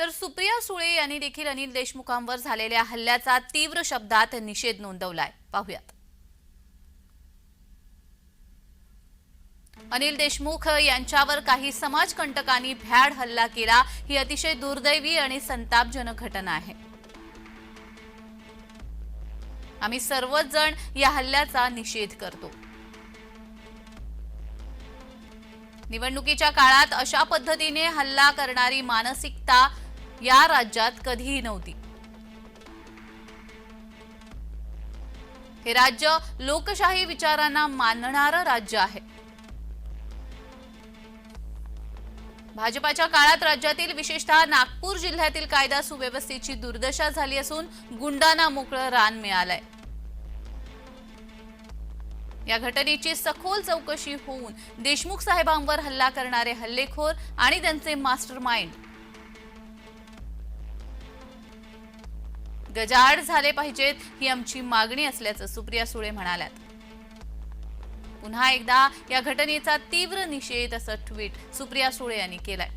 तर सुप्रिया सुळे यांनी देखील अनिल देशमुखांवर झालेल्या हल्ल्याचा तीव्र शब्दात निषेध नोंदवलाय. पाहुयात. अनिल देशमुख यांच्यावर काही समाजकंटकांनी भ्याड हल्ला केला ही अतिशय दुर्दैवी आणि संतापजनक घटना आहे. आम्ही सर्वच जण या हल्ल्याचा निषेध करतो. निवडणुकीच्या काळात अशा पद्धतीने हल्ला करणारी मानसिकता या राज्यात कधीही नव्हती. हे राज्य लोकशाही विचारांना मानणारं राज्य आहे. भाजपाच्या काळात राज्यातील विशेषतः नागपूर जिल्ह्यातील कायदा सुव्यवस्थेची दुर्दशा झाली असून गुंडांना मोकळं रान मिळालंय. या घटनेची सखोल चौकशी होऊन देशमुख साहेबांवर हल्ला करणारे हल्लेखोर आणि त्यांचे मास्टर माइंड गजाआड झाले पाहिजेत ही आमची मागणी असल्याचं सुप्रिया सुळे म्हणाल्यात. पुन्हा एकदा या घटनेचा तीव्र निषेध असं ट्विट सुप्रिया सुळे यांनी केलंय.